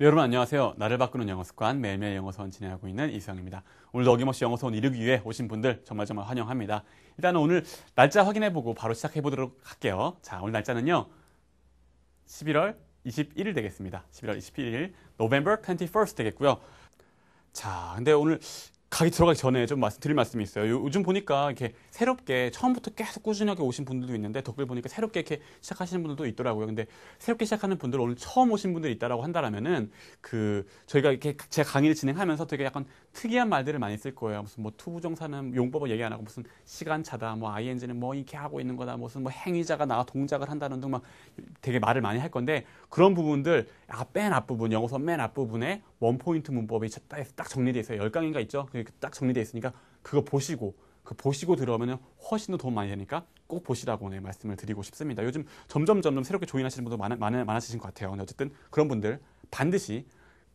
네, 여러분 안녕하세요. 나를 바꾸는 영어 습관 매일매일 영어서원 진행하고 있는 이수영입니다. 오늘도 어김없이 영어서원 이루기 위해 오신 분들 정말 정말 환영합니다. 일단은 오늘 날짜 확인해보고 바로 시작해보도록 할게요. 자, 오늘 날짜는요. 11월 21일 되겠습니다. 11월 21일, November 21st 되겠고요. 자, 근데 오늘 가기 들어가기 전에 좀 말씀 드릴 말씀이 있어요. 요즘 보니까 이렇게 새롭게 처음부터 계속 꾸준하게 오신 분들도 있는데 덕글 보니까 새롭게 이렇게 시작하시는 분들도 있더라고요. 근데 새롭게 시작하는 분들 오늘 처음 오신 분들이 있다라고 한다라면은 그 저희가 이렇게 제가 강의를 진행하면서 되게 약간 특이한 말들을 많이 쓸 거예요. 무슨 뭐 투부정사는 용법을 얘기 안 하고 무슨 시간차다, 뭐 ing는 뭐 이렇게 하고 있는 거다, 무슨 뭐 행위자가 나와 동작을 한다는 등 막 되게 말을 많이 할 건데 그런 부분들 앞, 맨 앞부분 영어서 맨 앞부분에 원포인트 문법이 딱 정리되어 있어요. 열 강의가 있죠. 딱 정리되어 있으니까 그거 보시고 그 보시고 들어오면 훨씬 더 도움 많이 되니까 꼭 보시라고 네, 말씀을 드리고 싶습니다. 요즘 점점 점점 새롭게 조인하시는 분들 많아, 많아, 많아지신 것 같아요. 어쨌든 그런 분들 반드시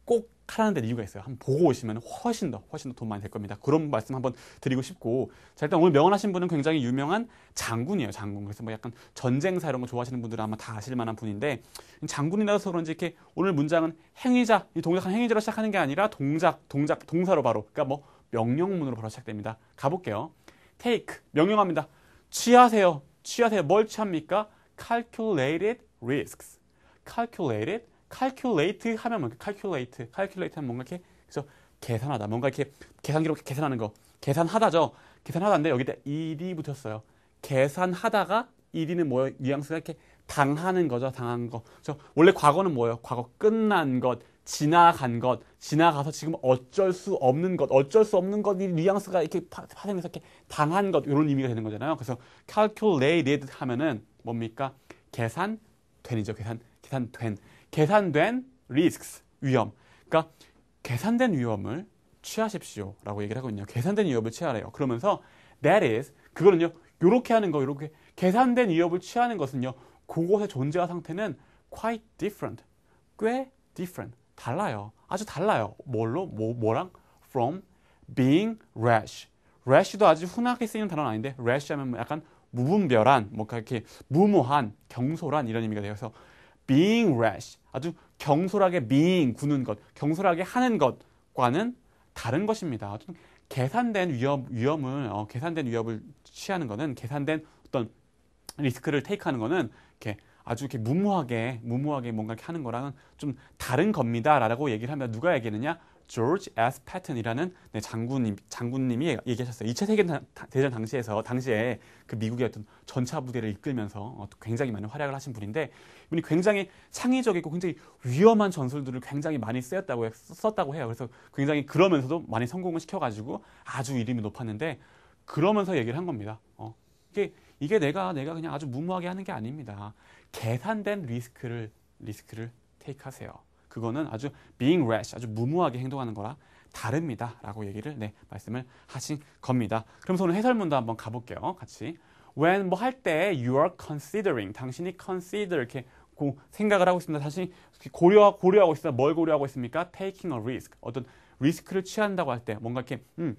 꼭 하라는 데 이유가 있어요. 한번 보고 오시면 훨씬 더 훨씬 더 돈 많이 될 겁니다. 그런 말씀 한번 드리고 싶고 자 일단 오늘 명언하신 분은 굉장히 유명한 장군이에요. 장군. 그래서 뭐 약간 전쟁사 이런 거 좋아하시는 분들은 아마 다 아실 만한 분인데 장군이라서 그런지 이렇게 오늘 문장은 행위자 이 동작한 행위자로 시작하는 게 아니라 동작 동작 동사로 바로 그러니까 뭐 명령문으로 바로 시작됩니다. 가볼게요. take 명령합니다. 취하세요. 취하세요. 뭘 취합니까? calculated risks. calculated calculate 하면 뭔가 calculate, calculate 하면 뭔가 이렇게 그래서 계산하다. 뭔가 이렇게 계산기로 계산하는 거. 계산하다죠. 계산하다인데 여기다 일이 붙었어요. 계산하다가 일이는 뭐예요? 뉘앙스가 이렇게 당하는 거죠. 당한 거. 그래서 원래 과거는 뭐예요? 과거 끝난 것, 지나간 것, 지나가서 지금 어쩔 수 없는 것, 어쩔 수 없는 것, 이 뉘앙스가 이렇게 파생해서 이렇게 당한 것, 이런 의미가 되는 거잖아요. 그래서 calculated 하면은 뭡니까? 계산된이죠. 계산, 계산된. 계산된 risks, 위험. 그러니까 계산된 위험을 취하십시오. 라고 얘기를 하거든요. 계산된 위협을 취하래요. 그러면서 that is, 그거는요, 요렇게 하는 거, 요렇게 계산된 위협을 취하는 것은요, 그곳의 존재와 상태는 quite different. 꽤 different. 달라요. 아주 달라요. 뭘로? 뭐, 뭐랑? From being rash. rash도 아주 흔하게 쓰이는 단어는 아닌데 rash 하면 뭐 약간 무분별한, 뭔가 이렇게 무모한, 경솔한 이런 의미가 되어서 being rash. 아주 경솔하게 being 구는 것, 경솔하게 하는 것과는 다른 것입니다. 계산된 위험, 위험을, 어, 계산된 위협을 취하는 것은 계산된 어떤 리스크를 테이크하는 것은 이렇게 아주 이렇게 무모하게 무모하게 뭔가 이렇게 하는 거랑은 좀 다른 겁니다라고 얘기를 하면 누가 얘기했느냐? 조지 S. 패튼이라는 네, 장군님 장군님이 얘기하셨어요. 2차 세계 대전 당시에서 당시에 그 미국의 어떤 전차 부대를 이끌면서 어, 굉장히 많은 활약을 하신 분인데 이분이 굉장히 창의적이고 굉장히 위험한 전술들을 굉장히 많이 쓰였다고 썼다고 해요. 그래서 굉장히 그러면서도 많이 성공을 시켜가지고 아주 이름이 높았는데 그러면서 얘기를 한 겁니다. 어, 이게 이게 내가 내가 그냥 아주 무모하게 하는 게 아닙니다. 계산된 리스크를 리스크를 테이크 하세요. 그거는 아주 being rash, 아주 무모하게 행동하는 거라 다릅니다. 라고 얘기를 네, 말씀을 하신 겁니다. 그럼 오늘 해설문도 한번 가볼게요. 같이. when 뭐 할 때 you are considering 당신이 consider 이렇게 고, 생각을 하고 있습니다. 당신이 고려 고려하고 있습니다. 뭘 고려하고 있습니까? taking a risk. 어떤 리스크를 취한다고 할 때 뭔가 이렇게 음,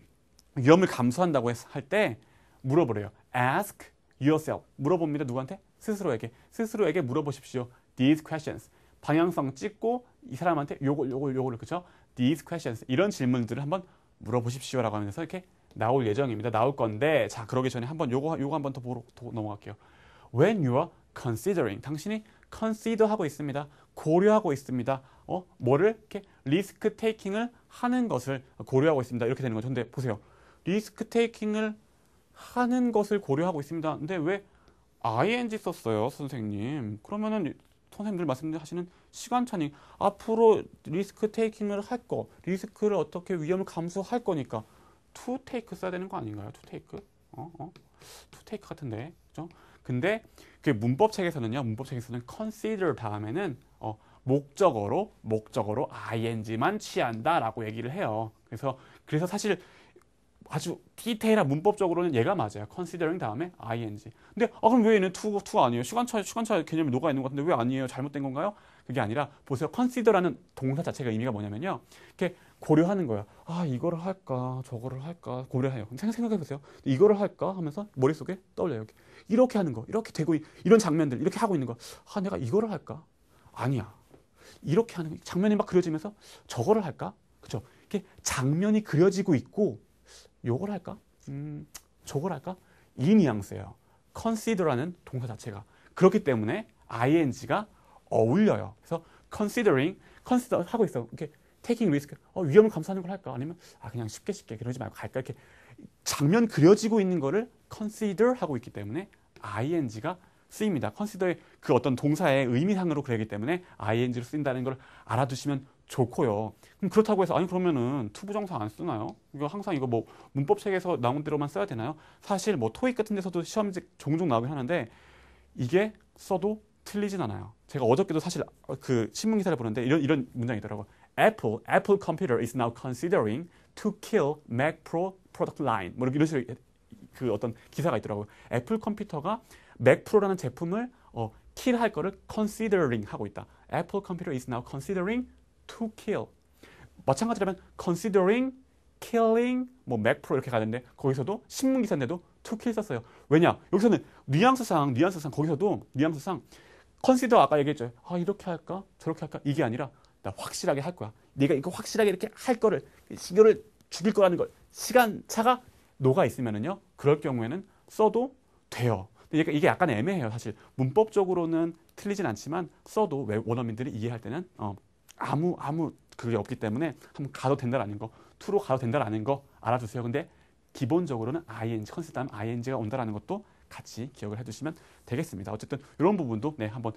위험을 감수한다고 할 때 물어보래요. ask yourself. 물어봅니다. 누구한테? 스스로에게 스스로에게 물어보십시오. These questions 방향성 찍고 이 사람한테 요걸 요걸 요걸 그죠? These questions 이런 질문들을 한번 물어보십시오라고 하면서 이렇게 나올 예정입니다. 나올 건데 자 그러기 전에 한번 요거 요거 한번 더 보러 더 넘어갈게요. When you are considering 당신이 consider 하고 있습니다. 고려하고 있습니다. 어 뭐를 이렇게 리스크 테이킹을 하는 것을 고려하고 있습니다. 이렇게 되는 거죠. 근데 보세요. 리스크 테이킹을 하는 것을 고려하고 있습니다. 근데 왜 ing 썼어요, 선생님? 그러면은 선생님들 말씀하시는 시간차니 앞으로 리스크 테이킹을 할 거, 리스크를 어떻게 위험을 감수할 거니까 투 테이크 써야 되는 거 아닌가요? 투 테이크? 어? 어? 투 테이크 같은데. 그죠? 근데 그 문법 책에서는요. 문법 책에서는 consider 다음에는 어, 목적어로 목적어로 ing만 취한다라고 얘기를 해요. 그래서 그래서 사실 아주 디테일한 문법적으로는 얘가 맞아요. considering 다음에 ing. 근데 아 그럼 왜 얘는 to, to 아니에요? 시간차 시간차 개념이 녹아 있는 것 같은데 왜 아니에요? 잘못된 건가요? 그게 아니라 보세요. consider라는 동사 자체가 의미가 뭐냐면요. 이렇게 고려하는 거야. 아 이거를 할까 저거를 할까 고려해요. 생각해 보세요. 이거를 할까 하면서 머릿속에 떠올려요. 이렇게. 하는 거, 이렇게 되고 이런 장면들 이렇게 하고 있는 거. 아 내가 이거를 할까? 아니야. 이렇게 하는 장면이 막 그려지면서 저거를 할까? 그죠? 이렇게 장면이 그려지고 있고 요걸 할까? 음, 저걸 할까? 이 뉘앙스예요. consider라는 동사 자체가 그렇기 때문에 ing가 어울려요. 그래서 considering, consider 하고 있어. 이렇게 taking risk, 어, 위험을 감수하는 걸 할까? 아니면 아 그냥 쉽게 쉽게 그러지 말고 갈까? 이렇게 장면 그려지고 있는 거를 consider 하고 있기 때문에 ing가 쓰입니다. consider의 그 어떤 동사의 의미상으로 그러기 때문에 ing로 쓰인다는 걸 알아두시면 좋고요. 그럼 그렇다고 해서 아니 그러면은 투부정사 안 쓰나요? 이거 항상 이거 뭐 문법 책에서 나온 대로만 써야 되나요? 사실 뭐 토익 같은 데서도 시험지 종종 나오긴 하는데 이게 써도 틀리진 않아요. 제가 어저께도 사실 그 신문 기사를 보는데 이런 이런 문장이 있더라고요. Apple, Apple computer is now considering to kill Mac Pro product line. 뭐 이런 식으로 그 어떤 기사가 있더라고요. 애플 컴퓨터가 맥 프로라는 제품을 어, 킬할 거를 considering 하고 있다. Apple computer is now considering to kill. 마찬가지라면 considering killing 뭐 맥 프로 이렇게 가는데 거기서도 신문 기사인데도 to kill 썼어요. 왜냐? 여기서는 뉘앙스상 뉘앙스상 거기서도 뉘앙스상 consider 아까 얘기했죠. 아 이렇게 할까? 저렇게 할까? 이게 아니라 나 확실하게 할 거야. 내가 이거 확실하게 이렇게 할 거를 이거를 죽일 거라는 걸 시간 차가 녹아 있으면은요. 그럴 경우에는 써도 돼요. 근데 이게 약간 애매해요. 사실 문법적으로는 틀리진 않지만 써도 원어민들이 이해할 때는 어, 아무 아무 그게 없기 때문에 한번 가도 된다라는 거, 투로 가도 된다라는 거 알아두세요. 근데 기본적으로는 ing 컨셉 다음 ing가 온다라는 것도 같이 기억을 해두시면 되겠습니다. 어쨌든 이런 부분도 네 한번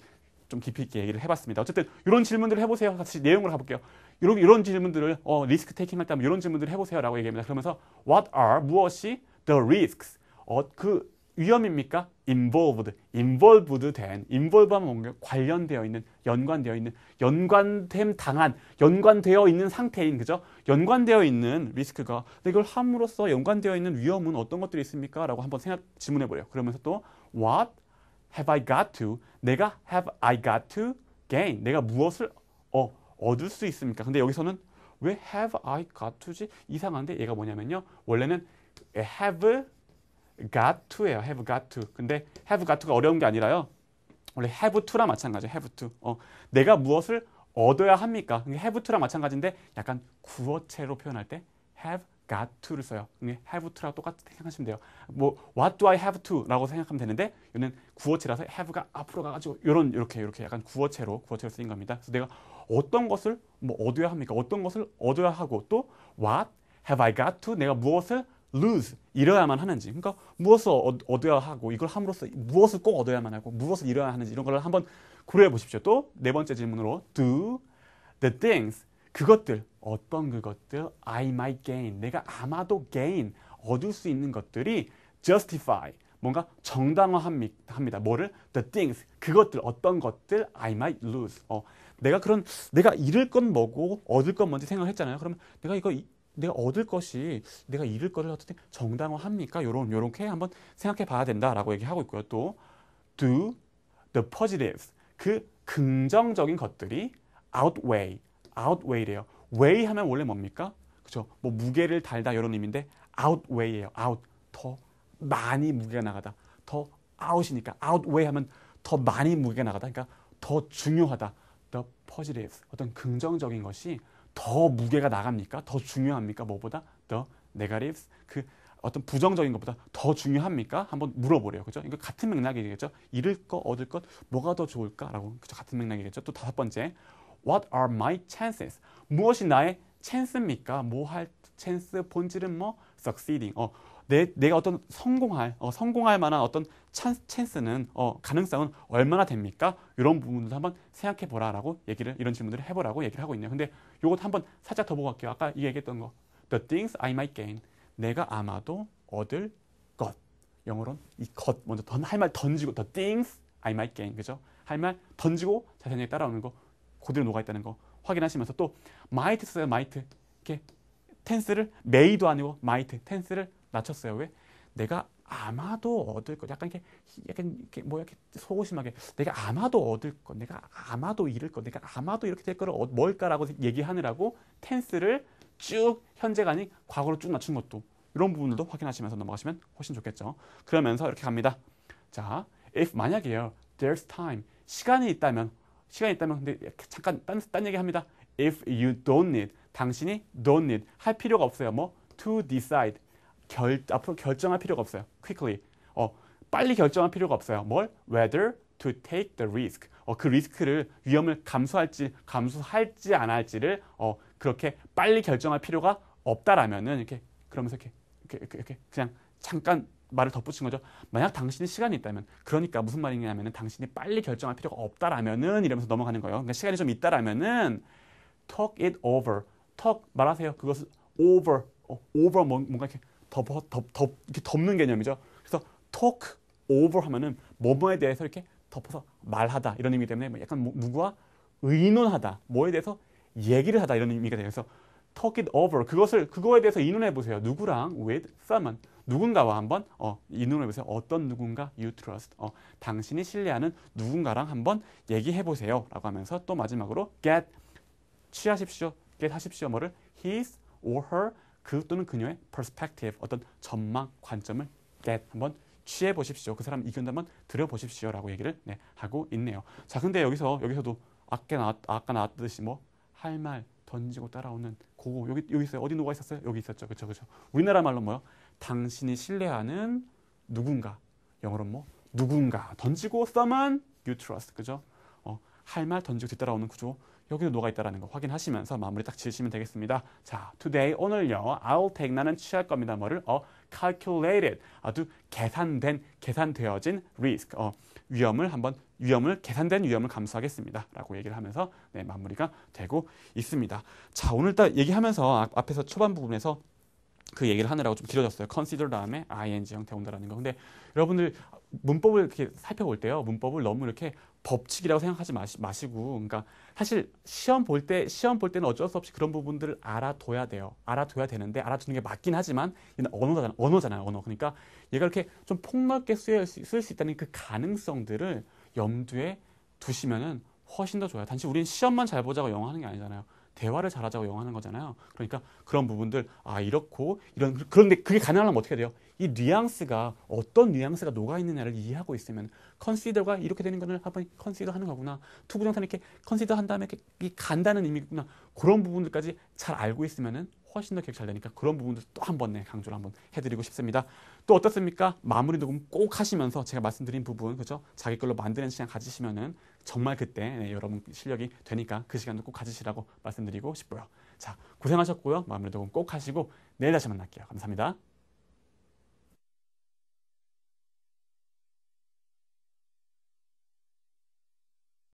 좀 깊이 있게 얘기를 해봤습니다. 어쨌든 이런 질문들을 해보세요. 같이 내용을 가볼게요. 이런, 이런 질문들을 어, 리스크 테이킹 할때 이런 질문들을 해보세요 라고 얘기합니다. 그러면서 what are 무엇이 the risks 어, 그 위험입니까? Involved, involved 된, involve 하면 뭔가 관련되어 있는, 연관되어 있는, 연관됨 당한, 연관되어 있는 상태인, 그죠? 연관되어 있는 리스크가, 근데 이걸 함으로써 연관되어 있는 위험은 어떤 것들이 있습니까? 라고 한번 생각, 질문해 보래요. 그러면서 또, what have I got to? 내가 have I got to gain? 내가 무엇을 어, 얻을 수 있습니까? 근데 여기서는 왜 have I got to지? 이상한데 얘가 뭐냐면요. 원래는 have got to예요. have got to. 근데 have got to가 어려운 게 아니라요. 원래 have to랑 마찬가지예요. have to. 어, 내가 무엇을 얻어야 합니까? have to랑 마찬가지인데 약간 구어체로 표현할 때 have got to를 써요. have to랑 똑같이 생각하시면 돼요. 뭐 what do I have to라고 생각하면 되는데 이는 구어체라서 have가 앞으로 가가지고 이런 이렇게 이렇게 약간 구어체로 구어체로 쓰인 겁니다. 그래서 내가 어떤 것을 뭐 얻어야 합니까? 어떤 것을 얻어야 하고 또 what have I got to 내가 무엇을 lose 잃어야만 하는지 그러니까 무엇을 얻어야 하고 이걸 함으로써 무엇을 꼭 얻어야만 하고 무엇을 잃어야 하는지 이런 걸 한번 고려해 보십시오. 또 네 번째 질문으로 do the things 그것들 어떤 그것들 I might gain 내가 아마도 gain 얻을 수 있는 것들이 justify 뭔가 정당화합니다. 뭐를 the things 그것들 어떤 것들 I might lose 어, 내가 그런 내가 잃을 건 뭐고 얻을 건 뭔지 생각했잖아요. 그러면 내가 이거 내가 얻을 것이 내가 잃을 것을 어떻게 정당화합니까? 요런 요렇게 한번 생각해 봐야 된다라고 얘기하고 있고요. 또 do the positives 그 긍정적인 것들이 outweigh outweigh래요. weigh 하면 원래 뭡니까? 그죠? 뭐 무게를 달다 이런 의미인데 outweigh예요. out 더 많이 무게가 나가다. 더 out이니까 outweigh 하면 더 많이 무게가 나가다. 그러니까 더 중요하다. the positives 어떤 긍정적인 것이 더 무게가 나갑니까? 더 중요합니까? 뭐보다 the negatives 그 어떤 부정적인 것보다 더 중요합니까? 한번 물어보래요. 그죠? 이거 같은 맥락이겠죠? 잃을 거, 얻을 것, 뭐가 더 좋을까라고 그죠? 같은 맥락이겠죠? 또 다섯 번째, What are my chances? 무엇이 나의 찬스입니까? 뭐 할 찬스 본질은 뭐 succeeding. 어, 내, 내가 어떤 성공할 어, 성공할 만한 어떤 찬스, 찬스는 어, 가능성은 얼마나 됩니까? 이런 부분도 한번 생각해 보라라고 얘기를 이런 질문들을 해보라고 얘기를 하고 있네요. 근데 요것 한번 살짝 더 보고 갈게요. 아까 얘기했던 거 the things I might gain 내가 아마도 얻을 것 영어로는 이 것 먼저 할 말 던지고 the things I might gain 그죠? 할 말 던지고 자세히 따라오는 거 그대로 녹아 있다는 거 확인하시면서 또 might 써요 might 이렇게 텐스를 may도 아니고 might 텐스를 낮췄어요 왜 내가 아마도 얻을 것 약간 이렇게 약간 이렇게 뭐 이렇게 소고심하게 내가 아마도 얻을 것 내가 아마도 잃을 것 내가 아마도 이렇게 될 거를 어, 뭘까라고 얘기하느라고 텐스를 쭉 현재가 아닌 과거로 쭉 낮춘 것도 이런 부분들도 확인하시면서 넘어가시면 훨씬 좋겠죠 그러면서 이렇게 갑니다 자 if 만약에요 there's time 시간이 있다면 시간이 있다면 근데 잠깐 딴, 딴 얘기 합니다. If you don't need 당신이 don't need 할 필요가 없어요. 뭐 to decide 결 앞으로 결정할 필요가 없어요. quickly 어 빨리 결정할 필요가 없어요. 뭘 whether to take the risk 어, 그 리스크를 위험을 감수할지 감수할지 안 할지를 어, 그렇게 빨리 결정할 필요가 없다라면은 이렇게 그러면서 이렇게 이렇게, 이렇게, 그냥 잠깐 말을 덧붙인 거죠. 만약 당신이 시간이 있다면, 그러니까 무슨 말이냐면은 당신이 빨리 결정할 필요가 없다라면은 이러면서 넘어가는 거예요. 그러니까 시간이 좀 있다라면은 talk it over, talk 말하세요. 그것을 over, 어, over 뭐- 뭔가 이렇게 덮어 덮, 덮 이렇게 덮는 개념이죠. 그래서 talk over 하면은 뭐뭐에 대해서 이렇게 덮어서 말하다 이런 의미 때문에 뭐 약간 뭐- 누구와 의논하다, 뭐에 대해서 얘기를 하다 이런 의미가. 그래서 talk it over 그것을 그거에 대해서 의논해 보세요. 누구랑 with someone 누군가와 한번 어, 의논해 보세요. 어떤 누군가 you trust 어, 당신이 신뢰하는 누군가랑 한번 얘기해 보세요라고 하면서 또 마지막으로 get 취하십시오. get 하십시오. 뭐를 his or her 그 또는 그녀의 perspective 어떤 전망 관점을 get 한번 취해 보십시오. 그 사람 의견도 한번 들어 보십시오라고 얘기를 네, 하고 있네요. 자, 근데 여기서 여기서도 아까 나왔 아까 나왔듯이 뭐 할 말 던지고 따라오는 그거 여기 여기 있어요. 어디 누가 있었어요? 여기 있었죠. 그렇죠. 그렇죠. 우리나라 말로 뭐요? 당신이 신뢰하는 누군가. 영어로 뭐 누군가 던지고 someone you trust. 그죠? 어, 할 말 던지고 뒤따라오는 구조. 여기도 뭐가 있다라는 거 확인하시면서 마무리 딱 지으시면 되겠습니다. 자, today 오늘요. I'll take 나는 취할 겁니다. 뭐를 어 calculated 아주 계산된 계산되어진 risk 어 위험을 한번 위험을 계산된 위험을 감수하겠습니다 라고 얘기를 하면서 네, 마무리가 되고 있습니다. 자, 오늘 딱 얘기하면서 앞- 앞에서 초반 부분에서 그 얘기를 하느라고 좀 길어졌어요. consider 다음에 ing 형태 온다라는 거. 근데 여러분들 문법을 이렇게 살펴볼 때요. 문법을 너무 이렇게 법칙이라고 생각하지 마시, 마시고 그러니까 사실 시험 볼 때 시험 볼 때는 어쩔 수 없이 그런 부분들을 알아둬야 돼요. 알아둬야 되는데 알아두는 게 맞긴 하지만 얘는 언어잖아, 언어잖아요. 언어. 그러니까 얘가 이렇게 좀 폭넓게 쓸수 있다는 그 가능성들을 염두에 두시면은 훨씬 더 좋아요. 단지 우린 시험만 잘 보자고 영어 하는 게 아니잖아요. 대화를 잘하자고 영어 하는 거잖아요. 그러니까 그런 부분들 아 이렇고 이런 그런데 그게 가능하려면 어떻게 돼요? 이 뉘앙스가 어떤 뉘앙스가 녹아 있느냐를 이해하고 있으면 컨시더가 이렇게 되는 거를 한번 컨시더 하는 거구나. 투부정사는 이렇게 컨시더 한 다음에 이렇게 이 간다는 의미구나. 그런 부분들까지 잘 알고 있으면은 훨씬 더 기억 잘 되니까 그런 부분들 또한 번 네, 강조를 한번 해드리고 싶습니다. 또 어떻습니까? 마무리 녹음 꼭 하시면서 제가 말씀드린 부분 그죠? 자기 걸로 만드는 시간 가지시면은 정말 그때 네, 여러분 실력이 되니까 그 시간도 꼭 가지시라고 말씀드리고 싶고요. 자 고생하셨고요. 마무리 녹음 꼭 하시고 내일 다시 만날게요. 감사합니다.